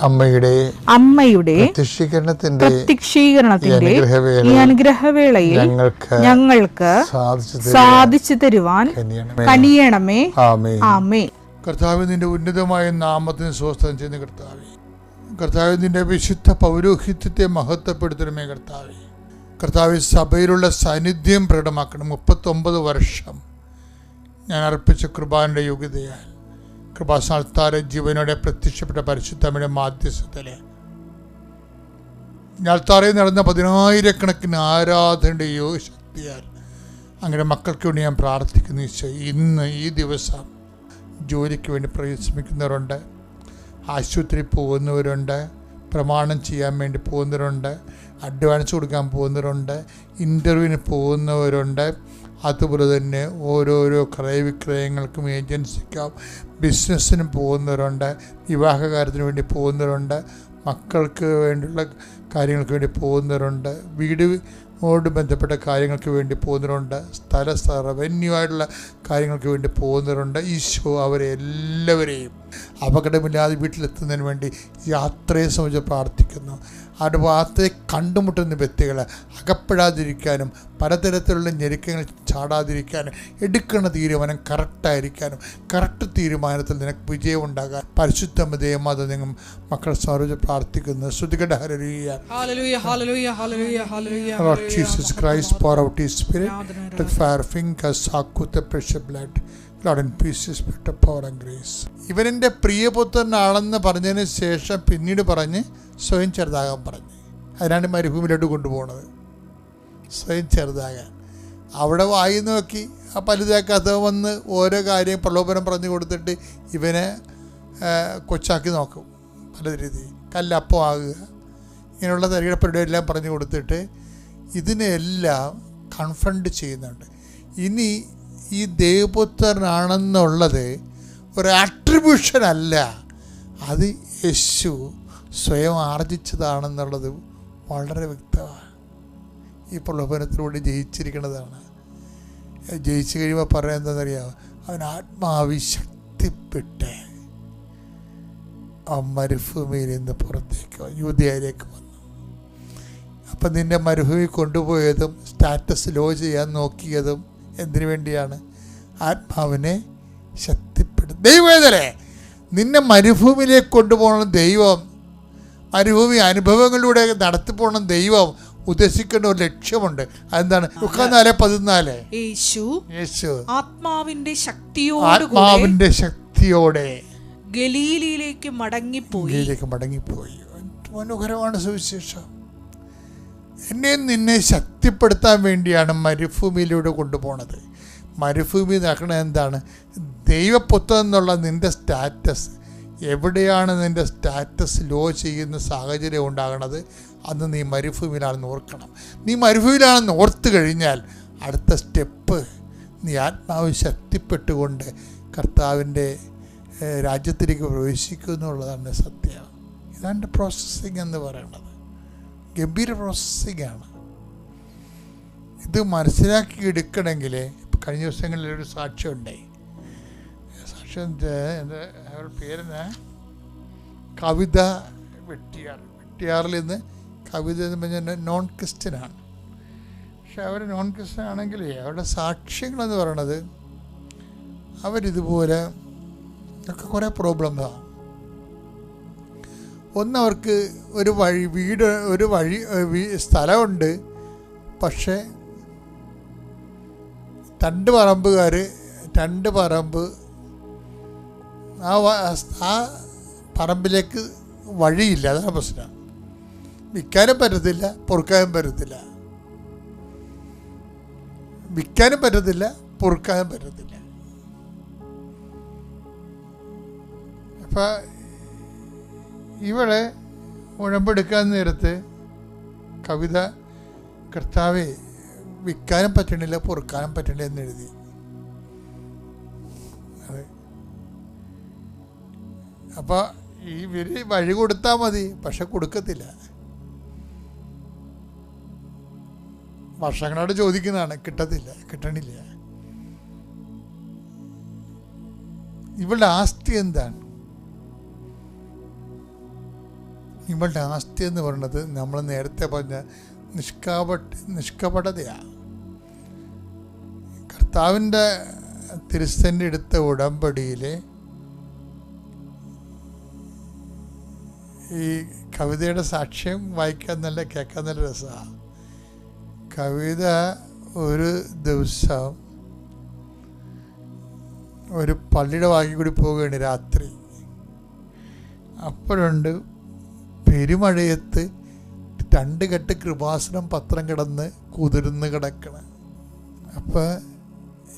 അമ്മയുടെ അമ്മയുടെ പ്രത്യക്ഷീകരണത്തിന്റെ പ്രത്യക്ഷീകരണത്തിന്റെ ഈ അനുഗ്രഹവേളയിൽ ഞങ്ങൾക്ക് ഞങ്ങൾക്ക് സാധിച്ചു തരുവാൻ കനിയണമേ. ആമേ കർത്താവ് നിന്റെ ഉന്നതമായ നാമത്തിന് സ്വസ്ഥം ചെയ്യുന്ന കർത്താവെ. കർത്താവ് നിന്റെ വിശുദ്ധ പൗരോഹിത്യത്തെ മഹത്വപ്പെടുത്തണമേ കർത്താവെ. കർത്താവ് സഭയിലുള്ള സാന്നിധ്യം പ്രകടമാക്കണം. മുപ്പത്തൊമ്പത് വർഷം ഞാൻ അർപ്പിച്ച കൃപാന്റെ യോഗ്യതയാൽ കൃപാസ്ഥാനത്താരെ ജീവനോടെ പ്രത്യക്ഷപ്പെട്ട പരിശുദ്ധമിടെ മാധ്യസ്ഥത്തിലെ ഞാൽത്താറയിൽ നടന്ന പതിനായിരക്കണക്കിന് ആരാധനയുടെ യോഗ ശക്തിയാൽ അങ്ങനെ മക്കൾക്ക് വേണ്ടി ഞാൻ പ്രാർത്ഥിക്കുന്നു ഇന്ന് ഈ ദിവസം ജോലിക്ക് വേണ്ടി പരിശ്രമിക്കുന്നവരുണ്ട് ആശുപത്രി പോകുന്നവരുണ്ട് പ്രമാണം ചെയ്യാൻ വേണ്ടി പോകുന്നവരുണ്ട് അഡ്വാൻസ് കൊടുക്കാൻ പോകുന്നവരുണ്ട് ഇന്റർവ്യൂവിന് പോകുന്നവരുണ്ട്. അതുപോലെ തന്നെ ഓരോരോ ക്രയവിക്രയങ്ങൾക്കും ഏജൻസിക്കും ബിസിനസ്സിനും പോകുന്നവരുണ്ട് വിവാഹകാര്യത്തിന് വേണ്ടി പോകുന്നവരുണ്ട് മക്കൾക്ക് വേണ്ടിയുള്ള കാര്യങ്ങൾക്ക് വേണ്ടി പോകുന്നവരുണ്ട് വീട് ഓട് ബന്ധപ്പെട്ട കാര്യങ്ങൾക്ക് വേണ്ടി പോകുന്നവരുണ്ട് സ്ഥല സ്ഥ- റവന്യൂ ആയിട്ടുള്ള കാര്യങ്ങൾക്ക് വേണ്ടി പോകുന്നവരുണ്ട്. ഈശോ അവരെ എല്ലാവരെയും അപകടമില്ലാതെ വീട്ടിലെത്തുന്നതിന് വേണ്ടി യാത്രയെ സംബന്ധിച്ച് പ്രാർത്ഥിക്കുന്നു. അവരുടെ വാർത്തയെ കണ്ടുമുട്ടുന്ന വ്യക്തികളെ അകപ്പെടാതിരിക്കാനും പലതരത്തിലുള്ള ഞെരുക്കങ്ങൾ ചാടാതിരിക്കാനും എടുക്കുന്ന തീരുമാനം കറക്റ്റായിരിക്കാനും കറക്റ്റ് തീരുമാനത്തിൽ നിനക്ക് വിജയം ഉണ്ടാകാൻ പരിശുദ്ധ ദേവമാത നിങ്ങൾ മക്കളെ സംബന്ധിച്ച് പ്രാർത്ഥിക്കുന്നത് ശ്രുതികട of power and grace. ഇവനെന്റെ പ്രിയപുത്രനാണെന്ന് പറഞ്ഞതിന് ശേഷം പിന്നീട് പറഞ്ഞ് സ്വയം ചെറുതാകാൻ പറഞ്ഞു. അതിനാണ് മരുഭൂമിയിലോട്ട് കൊണ്ടുപോകുന്നത് സ്വയം ചെറുതാകാൻ. അവിടെ വായി നോക്കി. ആ പലുതാക്കാത്ത വന്ന് ഓരോ കാര്യം പ്രലോഭനം പറഞ്ഞു കൊടുത്തിട്ട് ഇവനെ കൊച്ചാക്കി നോക്കും. പല രീതി കല്ലപ്പം ആകുക. ഇങ്ങനെയുള്ള തരികട പറഞ്ഞു കൊടുത്തിട്ട് ഇതിനെല്ലാം കൺഫ്രണ്ട് ചെയ്യുന്നുണ്ട്. ഇനി ഈ ദേവപുത്രനാണെന്നുള്ളത് ഒരു അട്രിബ്യൂഷൻ അല്ല. അത് യേശു സ്വയം ആർജിച്ചതാണെന്നുള്ളത് വളരെ വ്യക്തമാണ്. ഈ പ്രലോഭനത്തിലൂടെ ജയിച്ചിരിക്കുന്നതാണ്. ജയിച്ചു കഴിയുമ്പോൾ പറയാൻ എന്താണെന്നറിയാമോ അവൻ ആത്മാവി ശക്തിപ്പെട്ട് ആ മരുഭൂമിയിൽ നിന്ന് പുറത്തേക്ക് യുവതിയായിലേക്ക് വന്നു. അപ്പം നിന്നെ മരുഭൂമി കൊണ്ടുപോയതും സ്റ്റാറ്റസ് ലോ ചെയ്യാൻ നോക്കിയതും എന്തിനു വേണ്ടിയാണ്? ആത്മാവിനെ ശക്തിപ്പെടുത്തും ദൈവേതരെ നിന്നെ മരുഭൂമിയിലേക്ക് കൊണ്ടുപോകണം ദൈവം മരുഭൂമി അനുഭവങ്ങളിലൂടെ നടത്തിപ്പോണം ദൈവം ഉദ്ദേശിക്കേണ്ട ഒരു ലക്ഷ്യമുണ്ട്. അതെന്താണ്? നാല് പതിനാല്. യേശു യേശു. ആത്മാവിന്റെ ശക്തിയോടെ ആത്മാവിന്റെ ശക്തിയോടെ ഗലീലയിലേക്ക് മടങ്ങിപ്പോയി. മടങ്ങിപ്പോയി. മനോഹരമാണ് സുവിശേഷം. എന്നെ നിന്നെ ശക്തിപ്പെടുത്താൻ വേണ്ടിയാണ് മരുഭൂമിയിലൂടെ കൊണ്ടുപോണത്. മരുഭൂമി നടക്കണത് എന്താണ്? ദൈവപുത്രൻ എന്നുള്ള നിന്റെ സ്റ്റാറ്റസ്. എവിടെയാണ് നിന്റെ സ്റ്റാറ്റസ് ലോ ചെയ്യുന്ന സാഹചര്യം ഉണ്ടാകണത്? അന്ന് നീ മരുഭൂമിയിലാണെന്ന് ഓർക്കണം. നീ മരുഭൂമിയിലാണെന്ന് ഓർത്ത് കഴിഞ്ഞാൽ അടുത്ത സ്റ്റെപ്പ് നീ ആത്മാവ് ശക്തിപ്പെട്ടുകൊണ്ട് കർത്താവിന്റെ രാജ്യത്തിലേക്ക് പ്രവേശിക്കും എന്നുള്ളതാണ് സത്യം. ഇതാണ് പ്രോസസ്സിങ് എന്ന് പറയുന്നത്. ഗംഭീര പ്രോസസ്സിങ് ആണ്. ഇത് മനസ്സിലാക്കി എടുക്കണമെങ്കിൽ കഴിഞ്ഞ ദിവസങ്ങളിൽ ഒരു സാക്ഷ്യം എന്ത് എന്റെ അവരുടെ പേരിന് കവിത വെട്ടിയാർ. വെട്ടിയാറിൽ നിന്ന് കവിത എന്ന് പറഞ്ഞാൽ നോൺ ക്രിസ്ത്യനാണ് പക്ഷെ അവർ നോൺ ക്രിസ്ത്യൻ ആണെങ്കിൽ അവരുടെ സാക്ഷ്യങ്ങളെന്ന് പറയണത് അവരിതുപോലെ ഒക്കെ കുറേ പ്രോബ്ലംസാണ് ഒന്ന് അവർക്ക് ഒരു വഴി വീട് ഒരു വഴി സ്ഥലമുണ്ട്. പക്ഷേ രണ്ട് പറമ്പുകാർ രണ്ട് പറമ്പ് ആ ആ പറമ്പിലേക്ക് വഴിയില്ല. അതാണ് പ്രശ്നം. വിൽക്കാനും പറ്റത്തില്ല പൊറുക്കാനും പറ്റത്തില്ല. വിൽക്കാനും പറ്റത്തില്ല പൊറുക്കാനും പറ്റത്തില്ല. അപ്പം ഇവിടെ ഉഴമ്പെടുക്കാൻ നേരത്ത് കവിത കർത്താവെ വിൽക്കാനും പറ്റണില്ല പൊറുക്കാനും പറ്റണില്ല എന്ന് എഴുതി. അതെ. അപ്പോൾ ഈ ഇവർ വഴി കൊടുത്താൽ മതി പക്ഷെ കൊടുക്കത്തില്ല. വർഷങ്ങളോട് ചോദിക്കുന്നതാണ് കിട്ടത്തില്ല കിട്ടണില്ല. ഇവളുടെ ആസ്തി എന്താണ്? ഇവളുടെ ആസ്തി എന്ന് പറയുന്നത് നമ്മൾ നേരത്തെ പറഞ്ഞ നിഷ്കാപ നിഷ്കപടതയാണ് കർത്താവിന്റെ തിരുസന്റെ എടുത്ത ഉടമ്പടിയിൽ ഈ കവിതയുടെ സാക്ഷ്യം വായിക്കാൻ നല്ല കേൾക്കാൻ നല്ല രസമാണ് കവിത ഒരു ദിവസം ഒരു പള്ളിയുടെ വാക്കി കൂടി പോവുകയാണ് രാത്രി. അപ്പോഴുണ്ട് പെരുമഴയത്ത് രണ്ട് കെട്ട് കൃപാസനം പത്രം കിടന്ന് കുതിർന്ന് കിടക്കണം. അപ്പോൾ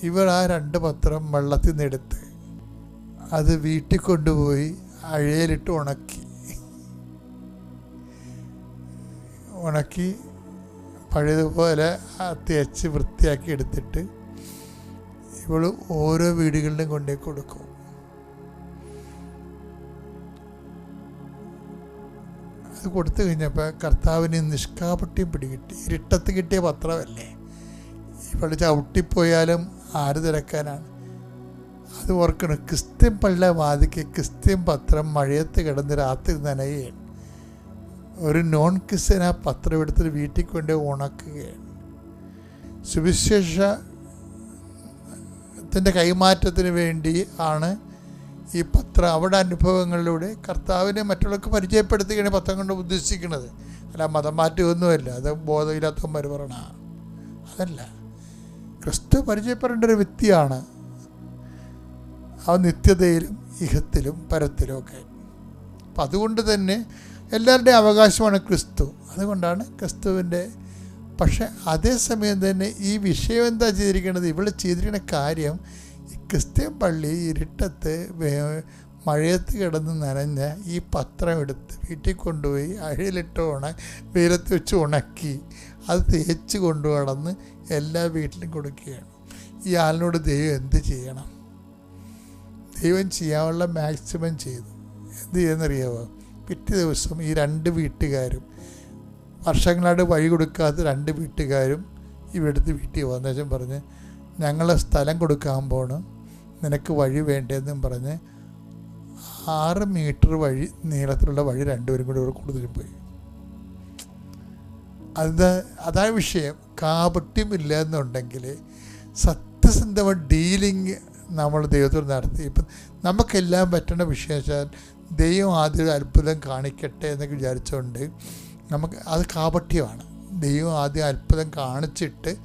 ഇവർ ആ രണ്ട് പത്രം വെള്ളത്തിൽ നിന്നെടുത്ത് അത് വീട്ടിൽ കൊണ്ടുപോയി അഴയിലിട്ട് ഉണക്കി. ഉണക്കി പഴയതുപോലെ തേച്ച് വൃത്തിയാക്കി എടുത്തിട്ട് ഇവൾ ഓരോ വീടുകളിലും കൊണ്ടേ കൊടുക്കും. അത് കൊടുത്തു കഴിഞ്ഞപ്പോൾ കർത്താവിന് നിഷ്കാപട്യം പിടികിട്ടി. ഇരുട്ടത്ത് കിട്ടിയ പത്രമല്ലേ? ഇവൾ ചവിട്ടിപ്പോയാലും ആര് തിരക്കാനാണ്? അത് ഓർക്കണം ക്രിസ്ത്യൻ പള്ള വാതിക്ക് ക്രിസ്ത്യൻ പത്രം മഴയത്ത് കിടന്ന് രാത്രി നനയുകയാണ്. ഒരു നോൺ ക്രിസ്ത്യൻ ആ പത്രം എടുത്തിട്ട് വീട്ടിൽ കൊണ്ട് ഉണക്കുകയാണ്. സുവിശേഷത്തിന്റെ കൈമാറ്റത്തിന് വേണ്ടി ആണ് ഈ പത്രം അവിടെ അനുഭവങ്ങളിലൂടെ കർത്താവിനെ മറ്റുള്ളവർക്ക് പരിചയപ്പെടുത്തുകയാണ് പത്രം കൊണ്ട് ഉദ്ദേശിക്കുന്നത്. അല്ല മതം മാറ്റമൊന്നുമല്ല അത് ബോധമില്ലാത്ത മരുപറണ അതല്ല. ക്രിസ്തു പരിചയപ്പെടേണ്ട ഒരു വ്യക്തിയാണ്. ആ നിത്യതയിലും ഇഹത്തിലും പരത്തിലും ഒക്കെ. അപ്പം അതുകൊണ്ട് തന്നെ എല്ലാവരുടെയും അവകാശമാണ് ക്രിസ്തു. അതുകൊണ്ടാണ് ക്രിസ്തുവിന്റെ പക്ഷെ അതേസമയം തന്നെ ഈ വിഷയം എന്താ ചെയ്തിരിക്കുന്നത് ഇവിടെ ചെയ്തിരിക്കുന്ന കാര്യം ക്രിസ്ത്യൻ പള്ളി ഇരുട്ടത്ത് മഴയത്ത് കിടന്ന് നനഞ്ഞ ഈ പത്രം എടുത്ത് വീട്ടിൽ കൊണ്ടുപോയി അഴയിലിട്ട് ഉണ വെയിലത്ത് വെച്ച് ഉണക്കി അത് തേച്ച് കൊണ്ടു കടന്ന് എല്ലാ വീട്ടിലും കൊടുക്കുകയാണ്. ഈ ആളിനോട് ദൈവം എന്ത് ചെയ്യണം? ദൈവം ചെയ്യാനുള്ള മാക്സിമം ചെയ്തു. എന്ത് ചെയ്യുന്നറിയാവോ പിറ്റേ ദിവസം ഈ രണ്ട് വീട്ടുകാരും വർഷങ്ങളായിട്ട് വഴി കൊടുക്കാത്ത രണ്ട് വീട്ടുകാരും ഇവിടുത്തെ വീട്ടിൽ വന്ന. ശേഷം പറഞ്ഞ് ഞങ്ങളെ സ്ഥലം കൊടുക്കാൻ പോണ്. നിനക്ക് വഴി വേണ്ടതെന്നും പറഞ്ഞ് ആറ് മീറ്റർ വഴി നീളത്തിലുള്ള വഴി രണ്ടുപേരും കൂടി ഇവിടെ കൂടുതലും പോയി. അത് അതാ വിഷയം. കാപട്യമില്ല എന്നുണ്ടെങ്കിൽ സത്യസന്ധമായ ഡീലിങ് നമ്മൾ ദൈവത്തോട് നടത്തി. ഇപ്പം നമുക്കെല്ലാം പറ്റുന്ന വെച്ചാൽ ദൈവം ആദ്യം ഒരു അത്ഭുതം കാണിക്കട്ടെ എന്നൊക്കെ വിചാരിച്ചുകൊണ്ട് നമുക്ക് അത് കാപട്യമാണ്. ദൈവം ആദ്യം അത്ഭുതം കാണിച്ചിട്ട്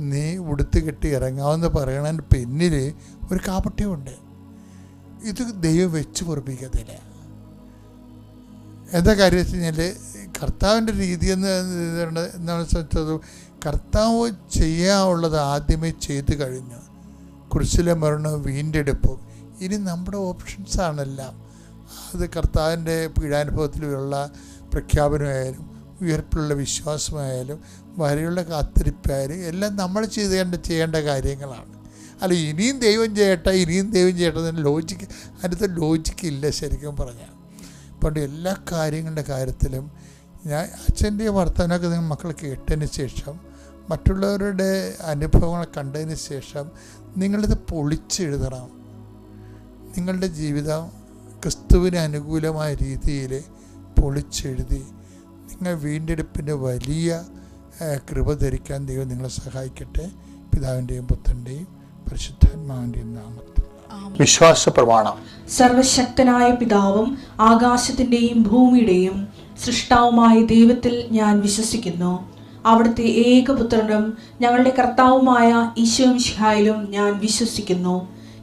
നീ ഉടുത്ത് കെട്ടി ഇറങ്ങാമെന്ന് പറയണതിന് പിന്നിൽ ഒരു കാപട്യമുണ്ട് ഇത് ദൈവം വെച്ച് പൊറപ്പിക്കത്തില്ല. എന്താ കാര്യം വെച്ച് കഴിഞ്ഞാൽ കർത്താവിന്റെ രീതി എന്ന് വെച്ചത്? കർത്താവ് ചെയ്യാനുള്ളത് ആദ്യമേ ചെയ്തു കഴിഞ്ഞു. കുരിശിലെ മരണവും വീണ്ടെടുപ്പും. ഇനി നമ്മുടെ ഓപ്ഷൻസ് ആണെല്ലാം. അത് കർത്താവിന്റെ പീഡാനുഭവത്തിലുള്ള പ്രഖ്യാപനമായാലും ഉയർപ്പിലുള്ള വിശ്വാസമായാലും വരെയുള്ള കാത്തിരിപ്പായാലും എല്ലാം നമ്മൾ ചെയ്തേണ്ട ചെയ്യേണ്ട കാര്യങ്ങളാണ്. അല്ല ഇനിയും ദൈവം ചെയ്യട്ടെ ഇനിയും ദൈവം ചെയ്യട്ടെ തന്നെ ലോജിക്ക് അതിനകത്ത് ലോജിക്ക് ഇല്ല ശരിക്കും പറഞ്ഞാൽ. പണ്ട് എല്ലാ കാര്യങ്ങളുടെ കാര്യത്തിലും ഞാൻ അച്ഛന്റെ വർത്തമാനമൊക്കെ നിങ്ങൾ മക്കൾ കേട്ടതിന് ശേഷം മറ്റുള്ളവരുടെ അനുഭവങ്ങൾ കണ്ടതിന് ശേഷം നിങ്ങളിത് പൊളിച്ചെഴുതണം. നിങ്ങളുടെ ജീവിതം ക്രിസ്തുവിന് അനുകൂലമായ രീതിയിൽ പൊളിച്ചെഴുതി നിങ്ങൾ വീണ്ടെടുപ്പിന്റെ വലിയ കൃപ ധരിക്കാൻ ദൈവം നിങ്ങളെ സഹായിക്കട്ടെ. പിതാവിന്റെയും പുത്രന്റെയും പരിശുദ്ധാത്മാവിന്റെയും നാമത്തിൽ. വിശ്വാസ പ്രമാണം. സർവശക്തനായ പിതാവും ആകാശത്തിന്റെയും ഭൂമിയുടെയും സൃഷ്ടാവുമായ ദൈവത്തിൽ ഞാൻ വിശ്വസിക്കുന്നു. അവിടുത്തെ ഏകപുത്രനും ഞങ്ങളുടെ കർത്താവുമായ ഈശോ മിശിഹായിലും ഞാൻ വിശ്വസിക്കുന്നു.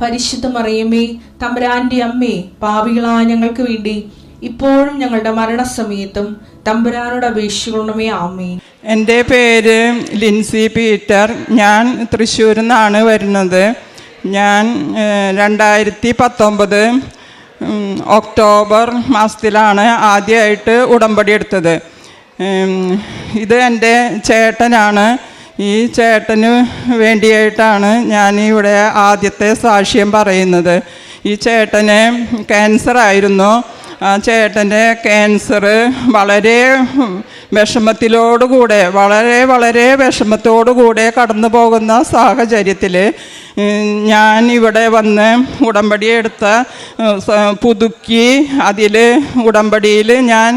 പരിശുദ്ധ മറിയമ്മേ തമ്പുരാന്റെ അമ്മേ പാപികളായ ഞങ്ങൾക്ക് വേണ്ടി ഇപ്പോഴും ഞങ്ങളുടെ മരണസമയത്തും തമ്പുരാനോട് അപേക്ഷിക്കണമേ ആമേ എന്റെ പേര് ലിൻസി പീറ്റർ. ഞാൻ തൃശ്ശൂരിൽ നിന്നാണ് വരുന്നത്. ഞാൻ രണ്ടായിരത്തി പത്തൊമ്പത് ഒക്ടോബർ മാസത്തിലാണ് ആദ്യമായിട്ട് ഉടമ്പടി എടുത്തത്. ഇത് എന്റെ ചേട്ടനാണ്. ഈ ചേട്ടന് വേണ്ടിയായിട്ടാണ് ഞാൻ ഇവിടെ ആദ്യത്തെ സാക്ഷ്യം പറയുന്നത്. ഈ ചേട്ടന് ക്യാൻസർ ആയിരുന്നു. ആ ചേട്ടന്റെ ക്യാൻസർ വളരെ വിഷമത്തിലോടുകൂടെ വളരെ വളരെ വിഷമത്തോടുകൂടെ കടന്നു പോകുന്ന സാഹചര്യത്തിൽ ഞാൻ ഇവിടെ വന്ന് ഉടമ്പടി എടുത്ത പുതുക്കി അതിൽ ഉടമ്പടിയിൽ ഞാൻ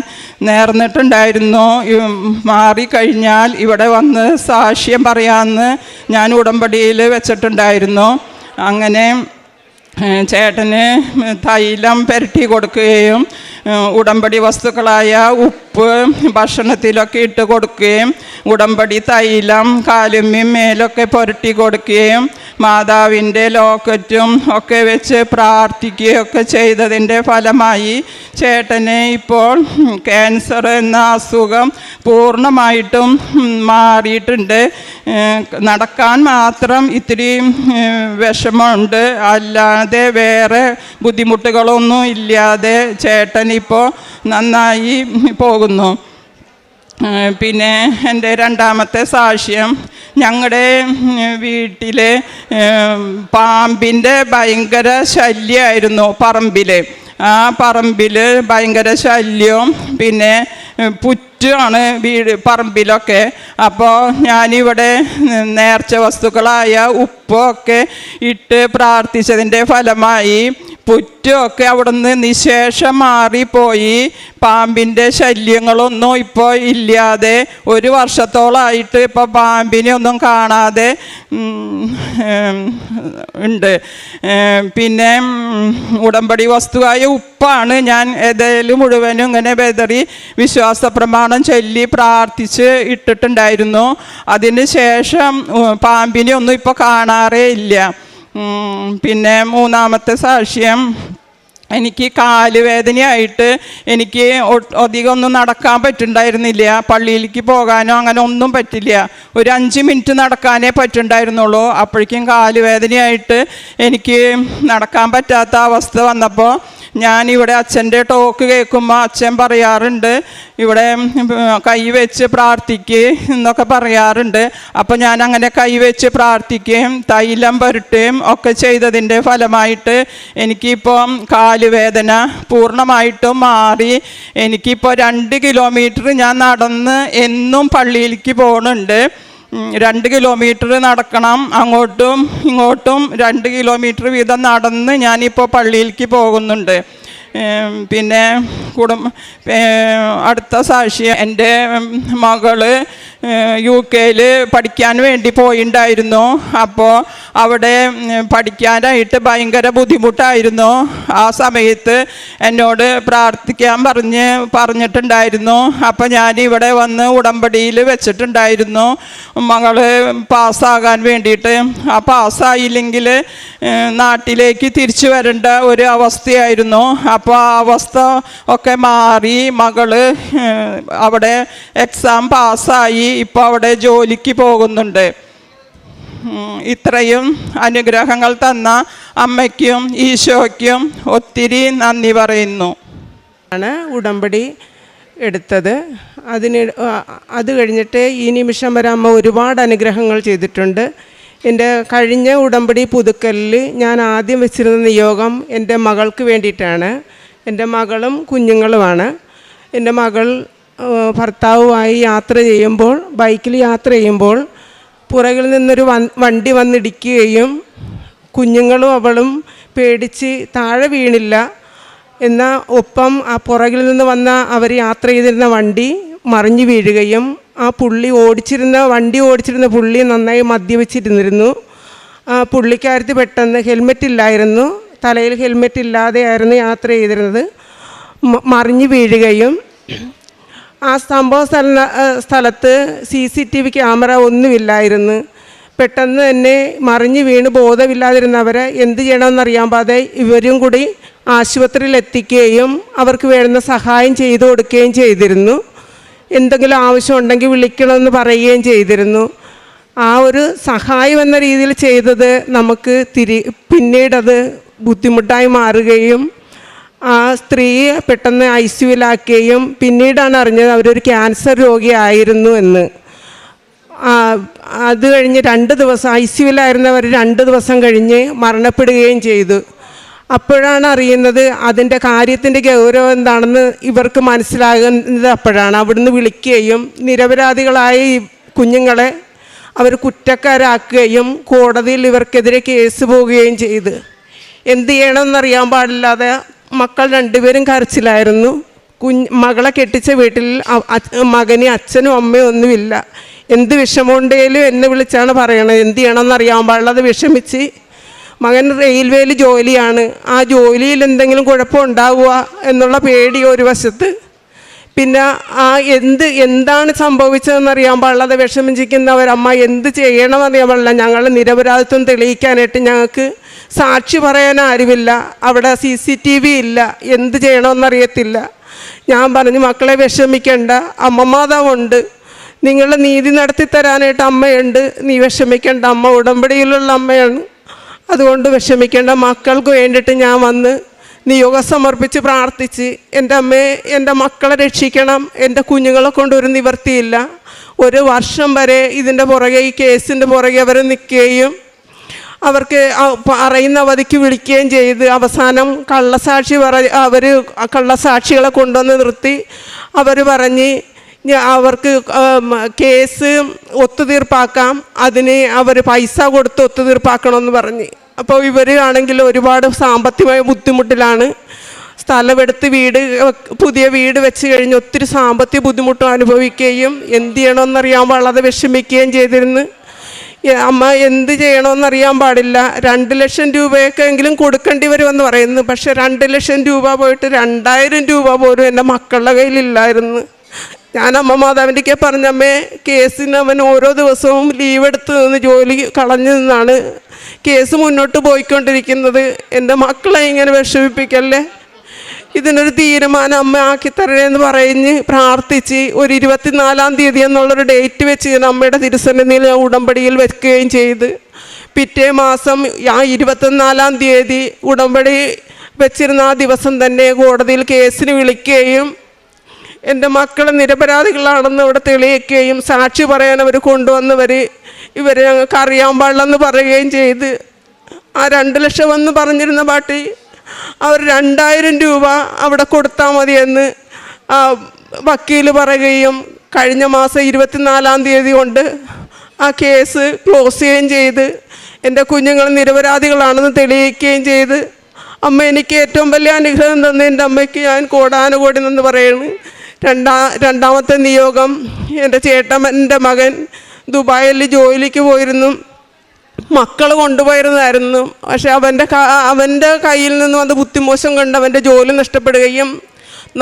നേർന്നിട്ടുണ്ടായിരുന്നു. മാറിക്കഴിഞ്ഞാൽ ഇവിടെ വന്ന് സാക്ഷ്യം പറയാമെന്ന് ഞാൻ ഉടമ്പടിയിൽ വെച്ചിട്ടുണ്ടായിരുന്നു. അങ്ങനെ ചേട്ടന് തൈലം പുരട്ടി കൊടുക്കുകയും ഉടമ്പടി വസ്തുക്കളായ ഉപ്പ് ഭക്ഷണത്തിലൊക്കെ ഇട്ട് കൊടുക്കുകയും ഉടമ്പടി തൈലം കാലുമ്മിയും മേലൊക്കെ പുരട്ടി കൊടുക്കുകയും മാതാവിന്റെ ലോക്കറ്റും ഒക്കെ വെച്ച് പ്രാർത്ഥിക്കുകയൊക്കെ ചെയ്തതിന്റെ ഫലമായി ചേട്ടന് ഇപ്പോൾ ക്യാൻസർ എന്ന അസുഖം പൂർണമായിട്ടും മാറിയിട്ടുണ്ട്. നടക്കാൻ മാത്രം ഇത്തിരി വിഷമമുണ്ട്. അല്ലാതെ വേറെ ബുദ്ധിമുട്ടുകളൊന്നും ഇല്ലാതെ ചേട്ടൻ ഇപ്പോൾ നന്നായി പോകുന്നു. പിന്നെ എന്റെ രണ്ടാമത്തെ സാക്ഷ്യം ഞങ്ങളുടെ വീട്ടിൽ പാമ്പിന്റെ ഭയങ്കര ശല്യമായിരുന്നു പറമ്പിൽ ആ പറമ്പിൽ ഭയങ്കര ശല്യവും പിന്നെ പുറ്റുമാണ് വീട് പറമ്പിലൊക്കെ. അപ്പോൾ ഞാനിവിടെ നേർച്ച വസ്തുക്കളായ ഉപ്പൊക്കെ ഇട്ട് പ്രാർത്ഥിച്ചതിന്റെ ഫലമായി പുറ്റൊക്കെ അവിടുന്ന് നിശേഷം മാറിപ്പോയി പാമ്പിന്റെ ശല്യങ്ങളൊന്നും ഇപ്പോൾ ഇല്ലാതെ ഒരു വർഷത്തോളമായിട്ട് ഇപ്പോൾ പാമ്പിനെ ഒന്നും കാണാതെ ഉണ്ട്. പിന്നെ ഉടമ്പടി വസ്തുവായ ഉപ്പാണ് ഞാൻ ഏതായാലും മുഴുവനും ഇങ്ങനെ ബെതറി വിശ്വാസ പ്രമാണം ചൊല്ലി പ്രാർത്ഥിച്ച് ഇട്ടിട്ടുണ്ടായിരുന്നു. അതിന് ശേഷം പാമ്പിനെ ഒന്നും ഇപ്പോൾ കാണാറേ ഇല്ല. പിന്നെ മൂന്നാമത്തെ സാക്ഷ്യം എനിക്ക് കാലുവേദനയായിട്ട് എനിക്ക് അധികം ഒന്നും നടക്കാൻ പറ്റുണ്ടായിരുന്നില്ല. പള്ളിയിലേക്ക് പോകാനോ അങ്ങനെ ഒന്നും പറ്റില്ല. ഒരു അഞ്ച് മിനിറ്റ് നടക്കാനേ പറ്റുണ്ടായിരുന്നുള്ളൂ. അപ്പോഴേക്കും കാലുവേദനയായിട്ട് എനിക്ക് നടക്കാൻ പറ്റാത്ത അവസ്ഥ വന്നപ്പോൾ ഞാൻ ഇവിടെ അച്ഛന്റെ ടോക്ക് കേൾക്കുമ്പോൾ അച്ഛൻ പറയാറുണ്ട് ഇവിടെ കൈ വെച്ച് പ്രാർത്ഥിക്ക് എന്നൊക്കെ പറയാറുണ്ട്. അപ്പോൾ ഞാൻ അങ്ങനെ കൈ വെച്ച് പ്രാർത്ഥിക്കുകയും തൈലം പുരട്ടുകയും ഒക്കെ ചെയ്തതിന്റെ ഫലമായിട്ട് എനിക്കിപ്പോൾ കാലുവേദന പൂർണമായിട്ടും മാറി. എനിക്കിപ്പോൾ രണ്ട് കിലോമീറ്റർ ഞാൻ നടന്ന് എന്നും പള്ളിയിലേക്ക് പോകുന്നുണ്ട് രണ്ട് കിലോമീറ്റർ നടക്കണം. അങ്ങോട്ടും ഇങ്ങോട്ടും രണ്ട് കിലോമീറ്റർ വീതം നടന്ന് ഞാനിപ്പോൾ പള്ളിയിലേക്ക് പോകുന്നുണ്ട്. പിന്നെ കുടുംബ അടുത്ത സാക്ഷി എന്റെ മകൾ യു കെയിൽ പഠിക്കാൻ വേണ്ടി പോയിണ്ടായിരുന്നു. അപ്പോൾ അവിടെ പഠിക്കാനായിട്ട് ഭയങ്കര ബുദ്ധിമുട്ടായിരുന്നു. ആ സമയത്ത് എന്നോട് പ്രാർത്ഥിക്കാൻ പറഞ്ഞ് പറഞ്ഞിട്ടുണ്ടായിരുന്നു. അപ്പോൾ ഞാൻ ഇവിടെ വന്ന് ഉടമ്പടിയിൽ വെച്ചിട്ടുണ്ടായിരുന്നു. മകൾ പാസ്സാകാൻ വേണ്ടിയിട്ട്. ആ പാസ്സായില്ലെങ്കിൽ നാട്ടിലേക്ക് തിരിച്ചു വരേണ്ട ഒരു അവസ്ഥയായിരുന്നു. അപ്പോൾ ആ അവസ്ഥ ഒക്കെ മാറി മകൾ അവിടെ എക്സാം പാസ്സായി ഇപ്പോൾ അവിടെ ജോലിക്ക് പോകുന്നുണ്ട്. ഇത്രയും അനുഗ്രഹങ്ങൾ തന്ന അമ്മയ്ക്കും ഈശോയ്ക്കും ഒത്തിരി നന്ദി പറയുന്നു. ആണ് ഉടമ്പടി എടുത്തത്. അതിന് അത് കഴിഞ്ഞിട്ട് ഈ നിമിഷം വരെ അമ്മ ഒരുപാട് അനുഗ്രഹങ്ങൾ ചെയ്തിട്ടുണ്ട്. എന്റെ കഴിഞ്ഞ ഉടമ്പടി പുതുക്കലിൽ ഞാൻ ആദ്യം വെച്ചിരുന്ന നിയോഗം എന്റെ മകൾക്ക് വേണ്ടിയിട്ടാണ്. എന്റെ മകളും കുഞ്ഞുങ്ങളുമാണ്. എന്റെ മകൾ ഭർത്താവുമായി യാത്ര ചെയ്യുമ്പോൾ ബൈക്കിൽ യാത്ര ചെയ്യുമ്പോൾ പുറകിൽ നിന്നൊരു വണ്ടി വന്നിടിക്കുകയും കുഞ്ഞുങ്ങളും അവളും പേടിച്ച് താഴെ വീണില്ല എന്നാൽ ഒപ്പം ആ പുറകിൽ നിന്ന് വന്ന അവർ യാത്ര ചെയ്തിരുന്ന വണ്ടി മറിഞ്ഞു വീഴുകയും ആ പുള്ളി ഓടിച്ചിരുന്ന വണ്ടി ഓടിച്ചിരുന്ന പുള്ളി നന്നായി മദ്യപിച്ചിരുന്നിരുന്നു. ആ പുള്ളിക്കാരത്ത് പെട്ടെന്ന് ഹെൽമെറ്റ് ഇല്ലായിരുന്നു. തലയിൽ ഹെൽമെറ്റ് ഇല്ലാതെയായിരുന്നു യാത്ര ചെയ്തിരുന്നത്. മറിഞ്ഞു വീഴുകയും ആ സംഭവ സ്ഥല സ്ഥലത്ത് C C T V camera ഒന്നുമില്ലായിരുന്നു. പെട്ടെന്ന് തന്നെ മറിഞ്ഞു വീണ് ബോധമില്ലാതിരുന്നവരെ എന്ത് ചെയ്യണമെന്നറിയാൻ പാതെ ഇവരും കൂടി ആശുപത്രിയിൽ എത്തിക്കുകയും അവർക്ക് വേണ്ടുന്ന സഹായം ചെയ്തു കൊടുക്കുകയും ചെയ്തിരുന്നു. എന്തെങ്കിലും ആവശ്യമുണ്ടെങ്കിൽ വിളിക്കണമെന്ന് പറയുകയും ചെയ്തിരുന്നു. ആ ഒരു സഹായം എന്ന രീതിയിൽ ചെയ്തത് നമുക്ക് തിരി പിന്നീടത് ബുദ്ധിമുട്ടായി മാറുകയും ആ സ്ത്രീയെ പെട്ടെന്ന് ഐ സിയുലാക്കുകയും പിന്നീടാണ് അറിഞ്ഞത് അവരൊരു ക്യാൻസർ രോഗിയായിരുന്നു എന്ന്. അത് കഴിഞ്ഞ് രണ്ട് ദിവസം ഐ സിയുലായിരുന്നവർ രണ്ട് ദിവസം കഴിഞ്ഞ് മരണപ്പെടുകയും ചെയ്തു. അപ്പോഴാണ് അറിയുന്നത് അതിന്റെ കാര്യത്തിന്റെ ഗൗരവം എന്താണെന്ന് ഇവർക്ക് മനസ്സിലാകുന്നത് അപ്പോഴാണ്. അവിടുന്ന് വിളിക്കുകയും നിരപരാധികളായ കുഞ്ഞുങ്ങളെ അവർ കുറ്റക്കാരാക്കുകയും കോടതിയിൽ ഇവർക്കെതിരെ കേസ് പോവുകയും ചെയ്ത്. എന്ത് ചെയ്യണമെന്നറിയാൻ പാടില്ലാതെ മക്കൾ രണ്ടുപേരും കരച്ചിലായിരുന്നു. കുഞ്ഞ് മകളെ കെട്ടിച്ച വീട്ടിൽ മകന് അച്ഛനും അമ്മയും ഒന്നുമില്ല. എന്ത് വിഷമമുണ്ടെങ്കിലും എന്നെ വിളിച്ചാണ് പറയണത്. എന്ത് ചെയ്യണമെന്നറിയാൻ പാടില്ലാതെ വിഷമിച്ച് മകൻ റെയിൽവേയിൽ ജോലിയാണ്. ആ ജോലിയിൽ എന്തെങ്കിലും കുഴപ്പമുണ്ടാവുക എന്നുള്ള പേടി ഒരു വശത്ത്. പിന്നെ ആ എന്ത് എന്താണ് സംഭവിച്ചതെന്ന് അറിയാൻ പാടില്ലാതെ വിഷമിച്ചിരിക്കുന്നവരമ്മ എന്ത് ചെയ്യണമെന്നറിയാൻ പാടില്ല. ഞങ്ങൾ നിരപരാധിത്വം തെളിയിക്കാനായിട്ട് ഞങ്ങൾക്ക് സാക്ഷി പറയാൻ ആരുമില്ല. അവിടെ സി സി ടി വി ഇല്ല. എന്ത് ചെയ്യണമെന്നറിയത്തില്ല. ഞാൻ പറഞ്ഞു മക്കളെ വിഷമിക്കേണ്ട. അമ്മമാതാവുണ്ട്. നിങ്ങൾ നീതി നടത്തി തരാനായിട്ട് അമ്മയുണ്ട്. നീ വിഷമിക്കേണ്ട. അമ്മ ഉടമ്പടിയിലുള്ള അമ്മയാണ്. അതുകൊണ്ട് വിഷമിക്കേണ്ട. മക്കൾക്ക് വേണ്ടിയിട്ട് ഞാൻ വന്ന് നിയോഗം സമർപ്പിച്ച് പ്രാർത്ഥിച്ച് എന്റെ അമ്മയെ എന്റെ മക്കളെ രക്ഷിക്കണം. എന്റെ കുഞ്ഞുങ്ങളെ കൊണ്ട് ഒരു നിവർത്തിയില്ല ഒരു വർഷം വരെ ഇതിന്റെ പുറകെ ഈ കേസിന്റെ പുറകെ അവർ നിൽക്കുകയും അവർക്ക് അറിയുന്ന അവധിക്ക് വിളിക്കുകയും ചെയ്ത് അവസാനം കള്ളസാക്ഷി പറ അവർ കള്ളസാക്ഷികളെ കൊണ്ടുവന്ന് നിർത്തി. അവർ പറഞ്ഞ് അവർക്ക് കേസ് ഒത്തുതീർപ്പാക്കാം അതിന് അവർ പൈസ കൊടുത്ത് ഒത്തുതീർപ്പാക്കണമെന്ന് പറഞ്ഞ്. അപ്പോൾ ഇവർ ആണെങ്കിൽ ഒരുപാട് സാമ്പത്തികമായ ബുദ്ധിമുട്ടിലാണ്. സ്ഥലമെടുത്ത് വീട് പുതിയ വീട് വെച്ച് കഴിഞ്ഞ് ഒത്തിരി സാമ്പത്തിക ബുദ്ധിമുട്ടും അനുഭവിക്കുകയും എന്ത് ചെയ്യണമെന്നറിയാൻ വളരെ വിഷമിക്കുകയും ചെയ്തിരുന്നു. അമ്മ എന്ത് ചെയ്യണമെന്നറിയാൻ പാടില്ല. രണ്ട് ലക്ഷം രൂപയൊക്കെ എങ്കിലും കൊടുക്കേണ്ടി വരുമെന്ന് പറയുന്നു. പക്ഷേ രണ്ട് ലക്ഷം രൂപ പോയിട്ട് രണ്ടായിരം രൂപ പോലും എന്റെ മക്കളുടെ കയ്യിലില്ലായിരുന്നു. ഞാൻ അമ്മ മാതാവിന്റെക്ക് പറഞ്ഞമ്മേ കേസിന് അവൻ ഓരോ ദിവസവും ലീവ് എടുത്ത് നിന്ന് ജോലി കളഞ്ഞു നിന്നാണ് കേസ് മുന്നോട്ട് പോയിക്കൊണ്ടിരിക്കുന്നത്. എന്റെ മക്കളെ ഇങ്ങനെ വിഷമിപ്പിക്കല്ലേ? ഇതിനൊരു തീരുമാനം അമ്മ ആക്കി തരണേന്ന് പറഞ്ഞ് പ്രാർത്ഥിച്ച് ഒരു ഇരുപത്തിനാലാം തീയതി എന്നുള്ളൊരു ഡേറ്റ് വെച്ച് ഞാൻ അമ്മയുടെ തിരുസന്നിധിയിൽ ഞാൻ ഉടമ്പടിയിൽ വെക്കുകയും ചെയ്ത്. പിറ്റേ മാസം ആ ഇരുപത്തിനാലാം തീയതി ഉടമ്പടി വെച്ചിരുന്ന ആ ദിവസം തന്നെ കോടതിയിൽ കേസിന് വിളിക്കുകയും എന്റെ മക്കൾ നിരപരാധികളാണെന്ന് ഇവിടെ തെളിയിക്കുകയും സാക്ഷി പറയാൻ അവർ കൊണ്ടുവന്നവർ ഇവരെ ഞങ്ങൾക്ക് അറിയാൻ പാടില്ലെന്ന് പറയുകയും ചെയ്ത്. ആ രണ്ട് ലക്ഷം എന്ന് പറഞ്ഞിരുന്ന പാട്ടി അവർ രണ്ടായിരം രൂപ അവിടെ കൊടുത്താൽ മതിയെന്ന് വക്കീൽ പറയുകയും കഴിഞ്ഞ മാസം ഇരുപത്തിനാലാം തീയതി കൊണ്ട് ആ കേസ് ക്ലോസ് ചെയ്യുകയും ചെയ്ത്. എന്റെ കുഞ്ഞുങ്ങൾ നിരപരാധികളാണെന്ന് തെളിയിക്കുകയും ചെയ്ത്. അമ്മ എനിക്ക് ഏറ്റവും വലിയ അനുഗ്രഹം തന്നെ എന്റെ അമ്മയ്ക്ക് ഞാൻ കോടാനുകോടി നിന്ന് പറയുന്നു രണ്ടാ രണ്ടാമത്തെ നിയോഗം എന്റെ ചേട്ടമ്മന്റെ മകൻ ദുബായിൽ ജോലിക്ക് പോയിരുന്നു. മക്കൾ കൊണ്ടുപോയിരുന്നായിരുന്നു. പക്ഷെ അവന്റെ അവന്റെ കയ്യിൽ നിന്നും അത് ബുദ്ധിമോശം കണ്ട് അവന്റെ ജോലി നഷ്ടപ്പെടുകയും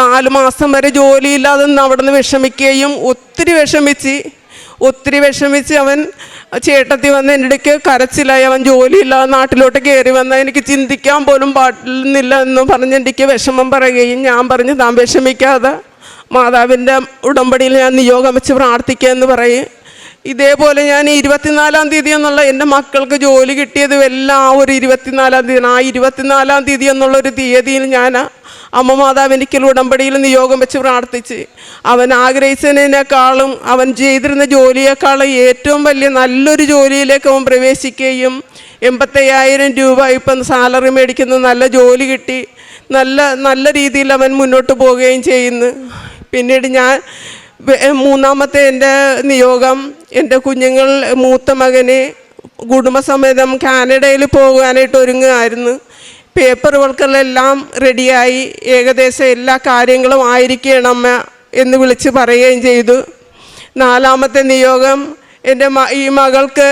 നാല് മാസം വരെ ജോലിയില്ലാതെ നിന്ന് അവിടെ നിന്ന് വിഷമിക്കുകയും ഒത്തിരി വിഷമിച്ച് ഒത്തിരി വിഷമിച്ച് അവൻ ചേട്ടത്തി വന്ന് എന്റെ ഇടയ്ക്ക് കരച്ചിലായി. അവൻ ജോലിയില്ലാതെ നാട്ടിലോട്ട് കയറി വന്നാൽ എനിക്ക് ചിന്തിക്കാൻ പോലും പാടില്ല എന്ന് പറഞ്ഞ് എനിക്ക് വിഷമം പറയുകയും ഞാൻ പറഞ്ഞു താൻ വിഷമിക്കാതെ മാതാവിന്റെ ഉടമ്പടിയിൽ ഞാൻ നിയോഗം വെച്ച് പ്രാർത്ഥിക്കുക എന്ന് പറയും. ഇതേപോലെ ഞാൻ ഇരുപത്തിനാലാം തീയതി എന്നുള്ള എന്റെ മക്കൾക്ക് ജോലി കിട്ടിയതും എല്ലാം ആ ഒരു ഇരുപത്തിനാലാം തീയതി ആ ഇരുപത്തിനാലാം തീയതി എന്നുള്ളൊരു തീയതിയിൽ ഞാൻ അമ്മ മാതാവിനിക്കൽ ഉടമ്പടിയിൽ നിയോഗം വെച്ച് പ്രാർത്ഥിച്ച്. അവൻ ആഗ്രഹിച്ചതിനേക്കാളും അവൻ ചെയ്തിരുന്ന ജോലിയേക്കാളും ഏറ്റവും വലിയ നല്ലൊരു ജോലിയിലേക്ക് അവൻ പ്രവേശിക്കുകയും എൺപത്തയ്യായിരം രൂപ ഇപ്പം സാലറി മേടിക്കുന്ന നല്ല ജോലി കിട്ടി. നല്ല നല്ല രീതിയിൽ അവൻ മുന്നോട്ട് പോവുകയും ചെയ്യുന്നു. പിന്നീട് ഞാൻ മൂന്നാമത്തെ എന്റെ നിയോഗം എന്റെ കുഞ്ഞുങ്ങൾ മൂത്ത മകന് കുടുംബസമേതം കാനഡയിൽ പോകാനായിട്ട് ഒരുങ്ങുമായിരുന്നു പേപ്പറുകൾക്കെല്ലാം റെഡിയായി. ഏകദേശം എല്ലാ കാര്യങ്ങളും ആയിരിക്കണം അമ്മ എന്ന് വിളിച്ച് പറയുകയും ചെയ്തു. നാലാമത്തെ നിയോഗം എന്റെ ഈ മകൾക്ക്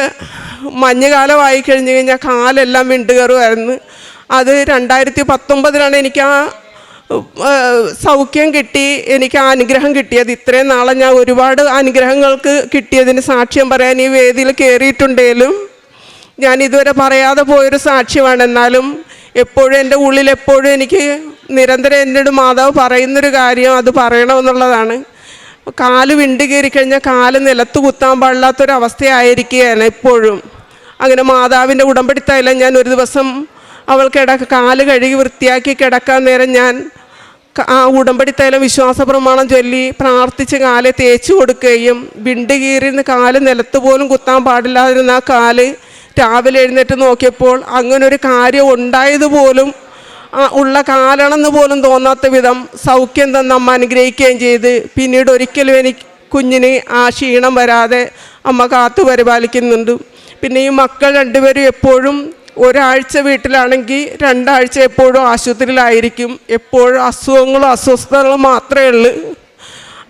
മഞ്ഞുകാലമായി കഴിഞ്ഞ് കഴിഞ്ഞാൽ കാലെല്ലാം വിണ്ടുകയറുമായിരുന്നു. അത് രണ്ടായിരത്തി പത്തൊമ്പതിലാണ് എനിക്ക് ആ സൗഖ്യം കിട്ടി എനിക്ക് അനുഗ്രഹം കിട്ടിയത്. ഇത്രയും നാളെ ഞാൻ ഒരുപാട് അനുഗ്രഹങ്ങൾക്ക് കിട്ടിയതിന് സാക്ഷ്യം പറയാൻ ഈ വേദിയിൽ കയറിയിട്ടുണ്ടെങ്കിലും ഞാൻ ഇതുവരെ പറയാതെ പോയൊരു സാക്ഷ്യമാണ്. എന്നാലും എപ്പോഴും എന്റെ ഉള്ളിൽ എപ്പോഴും എനിക്ക് നിരന്തരം എന്നോട് മാതാവ് പറയുന്നൊരു കാര്യം അത് പറയണമെന്നുള്ളതാണ്. കാൽ വിണ്ടു കയറി കഴിഞ്ഞാൽ കാൽ നിലത്ത് കുത്താൻ പാടില്ലാത്തൊരവസ്ഥയായിരിക്കുകയാണ് എപ്പോഴും. അങ്ങനെ മാതാവിന്റെ ഉടമ്പടിത്തായാലും ഞാൻ ഒരു ദിവസം അവൾ കിടക്ക കാൽ കഴുകി വൃത്തിയാക്കി കിടക്കാൻ നേരം ഞാൻ ആ ഉടമ്പടി തൈലം വിശ്വാസ പ്രമാണം ചൊല്ലി പ്രാർത്ഥിച്ച് കാൽ തേച്ചു കൊടുക്കുകയും വിണ്ട് കീറിന്ന് കാൽ നിലത്ത് പോലും കുത്താൻ പാടില്ലാതിരുന്ന ആ കാൽ രാവിലെ എഴുന്നേറ്റ് നോക്കിയപ്പോൾ അങ്ങനൊരു കാര്യം ഉണ്ടായതുപോലും ഉള്ള കാലണെന്ന് പോലും തോന്നാത്ത വിധം സൗഖ്യം തന്നെ അമ്മ അനുഗ്രഹിക്കുകയും ചെയ്ത്. പിന്നീട് ഒരിക്കലും എനിക്ക് കുഞ്ഞിന് ആ ക്ഷീണം വരാതെ അമ്മ കാത്തു പരിപാലിക്കുന്നുണ്ട്. പിന്നെ ഈ മക്കൾ രണ്ടുപേരും എപ്പോഴും ഒരാഴ്ച വീട്ടിലാണെങ്കിൽ രണ്ടാഴ്ച എപ്പോഴും ആശുപത്രിയിലായിരിക്കും. എപ്പോഴും അസുഖങ്ങളും അസ്വസ്ഥതകളും മാത്രമേ ഉള്ളൂ.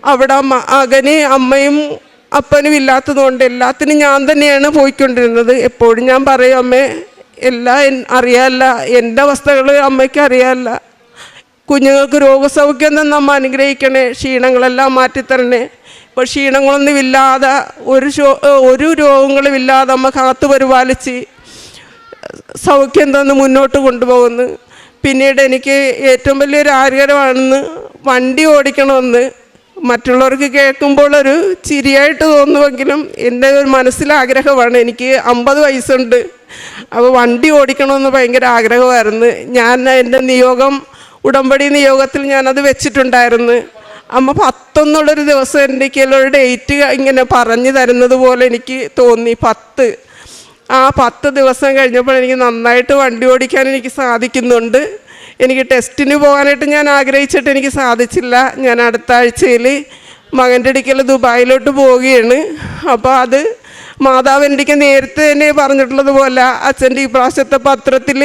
അവിടെ മകന് അമ്മയും അപ്പനും ഇല്ലാത്തതുകൊണ്ട് എല്ലാത്തിനും ഞാൻ തന്നെയാണ് പോയിക്കൊണ്ടിരുന്നത്. എപ്പോഴും ഞാൻ പറയും അമ്മേ എല്ലാം അറിയാമല്ല എന്റെ അവസ്ഥകൾ അമ്മയ്ക്ക് അറിയാമല്ല കുഞ്ഞുങ്ങൾക്ക് രോഗസൗഖ്യം തന്നെ അമ്മ അനുഗ്രഹിക്കണേ ക്ഷീണങ്ങളെല്ലാം മാറ്റിത്തരണേ. ഇപ്പോൾ ക്ഷീണങ്ങളൊന്നും ഇല്ലാതെ ഒരു ഒരു രോഗങ്ങളും ഇല്ലാതെ അമ്മ കാത്തു പരിപാലിച്ച് സൗഖ്യം തന്ന് മുന്നോട്ട് കൊണ്ടുപോകുന്നു. പിന്നീട് എനിക്ക് ഏറ്റവും വലിയൊരു ആഗ്രഹമാണെന്ന് വണ്ടി ഓടിക്കണമെന്ന് മറ്റുള്ളവർക്ക് കേൾക്കുമ്പോൾ ഒരു ചിരിയായിട്ട് തോന്നുമെങ്കിലും എന്റെ ഒരു മനസ്സിലാഗ്രഹമാണ്. എനിക്ക് അമ്പത് വയസ്സുണ്ട്. അപ്പോൾ വണ്ടി ഓടിക്കണമെന്ന് ഭയങ്കര ആഗ്രഹമായിരുന്നു. ഞാൻ എന്റെ നിയോഗം ഉടമ്പടി നിയോഗത്തിൽ ഞാനത് വെച്ചിട്ടുണ്ടായിരുന്നു. അമ്മ പത്തൊന്നുള്ളൊരു ദിവസം എനിക്ക് ഒരു ഡേറ്റ് ഇങ്ങനെ പറഞ്ഞു തരുന്നത് പോലെ എനിക്ക് തോന്നി. പത്ത്. ആ പത്ത് ദിവസം കഴിഞ്ഞപ്പോൾ എനിക്ക് നന്നായിട്ട് വണ്ടി ഓടിക്കാൻ എനിക്ക് സാധിക്കുന്നുണ്ട്. എനിക്ക് ടെസ്റ്റിന് പോകാനായിട്ട് ഞാൻ ആഗ്രഹിച്ചിട്ട് എനിക്ക് സാധിച്ചില്ല. ഞാൻ അടുത്ത ആഴ്ചയിൽ മകന്റെ അടുക്കൽ ദുബായിലോട്ട് പോവുകയാണ്. അപ്പോൾ അത് മാതാവ് എനിക്ക് നേരത്തെ തന്നെ പറഞ്ഞിട്ടുള്ളതുപോലെ അച്ഛന്റെ ഈ പ്രാവശ്യത്തെ പത്രത്തിൽ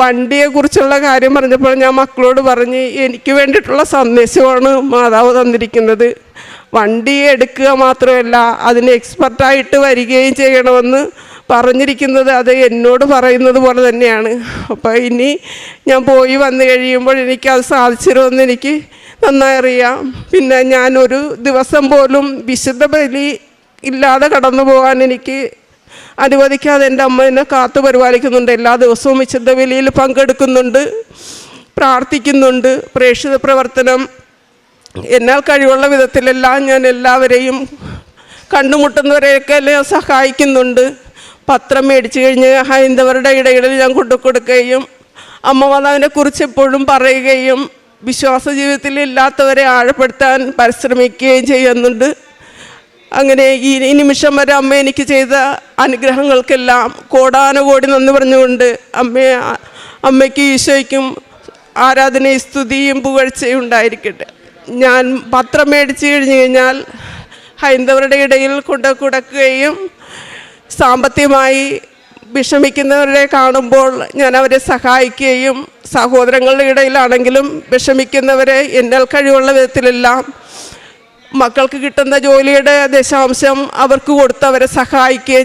വണ്ടിയെക്കുറിച്ചുള്ള കാര്യം പറഞ്ഞപ്പോൾ ഞാൻ മക്കളോട് പറഞ്ഞ് എനിക്ക് വേണ്ടിയിട്ടുള്ള സന്ദേശമാണ് മാതാവ് തന്നിരിക്കുന്നത്. വണ്ടി എടുക്കുക മാത്രമല്ല അതിന് എക്സ്പെർട്ടായിട്ട് വരികയും ചെയ്യണമെന്ന് പറഞ്ഞിരിക്കുന്നത് അത് എന്നോട് പറയുന്നത് പോലെ തന്നെയാണ്. അപ്പോൾ ഇനി ഞാൻ പോയി വന്നു കഴിയുമ്പോൾ എനിക്ക് അത് സാധിച്ചിരുമെന്ന് എനിക്ക് നന്നായി അറിയാം. പിന്നെ ഞാനൊരു ദിവസം പോലും വിശുദ്ധ ബലി ഇല്ലാതെ കടന്നു പോകാൻ എനിക്ക് അനുവദിക്കാതെ എന്റെ അമ്മ എന്നെ കാത്തു പരിപാലിക്കുന്നുണ്ട്. എല്ലാ ദിവസവും വിശുദ്ധ ബലിയിൽ പങ്കെടുക്കുന്നുണ്ട് പ്രാർത്ഥിക്കുന്നുണ്ട് പ്രേക്ഷിത പ്രവർത്തനം. എന്നാൽ കഴിവുള്ള വിധത്തിലെല്ലാം ഞാൻ എല്ലാവരെയും കണ്ടുമുട്ടുന്നവരെയൊക്കെ സഹായിക്കുന്നുണ്ട്. പത്രം മേടിച്ചു കഴിഞ്ഞ് ഹൈന്ദവരുടെ ഇടയിൽ ഞാൻ കൊണ്ടു കൊടുക്കുകയും അമ്മ കുറിച്ച് എപ്പോഴും പറയുകയും വിശ്വാസ ജീവിതത്തിൽ ഇല്ലാത്തവരെ ആഴപ്പെടുത്താൻ പരിശ്രമിക്കുകയും ചെയ്യുന്നുണ്ട്. അങ്ങനെ ഈ ഈ നിമിഷം വരെ അമ്മ എനിക്ക് ചെയ്ത അനുഗ്രഹങ്ങൾക്കെല്ലാം കോടാനുകോടി നന്ദി പറഞ്ഞുകൊണ്ട് അമ്മയെ അമ്മയ്ക്ക് ഈശോയ്ക്കും ആരാധനയും സ്തുതിയും പുകഴ്ചയും ഉണ്ടായിരിക്കട്ടെ ഞാൻ പത്രം മേടിച്ചു കഴിഞ്ഞു കഴിഞ്ഞാൽ ഹൈന്ദവരുടെ ഇടയിൽ കൊണ്ട് കൊടുക്കുകയും സാമ്പത്തികമായി വിഷമിക്കുന്നവരെ കാണുമ്പോൾ ഞാൻ അവരെ സഹായിക്കുകയും സഹോദരങ്ങളുടെ ഇടയിലാണെങ്കിലും വിഷമിക്കുന്നവരെ എന്നാൽ കഴിവുള്ള വിധത്തിലെല്ലാം മക്കൾക്ക് കിട്ടുന്ന ജോലിയുടെ ദശാംശം അവർക്ക് കൊടുത്ത് അവരെ സഹായിക്കുകയും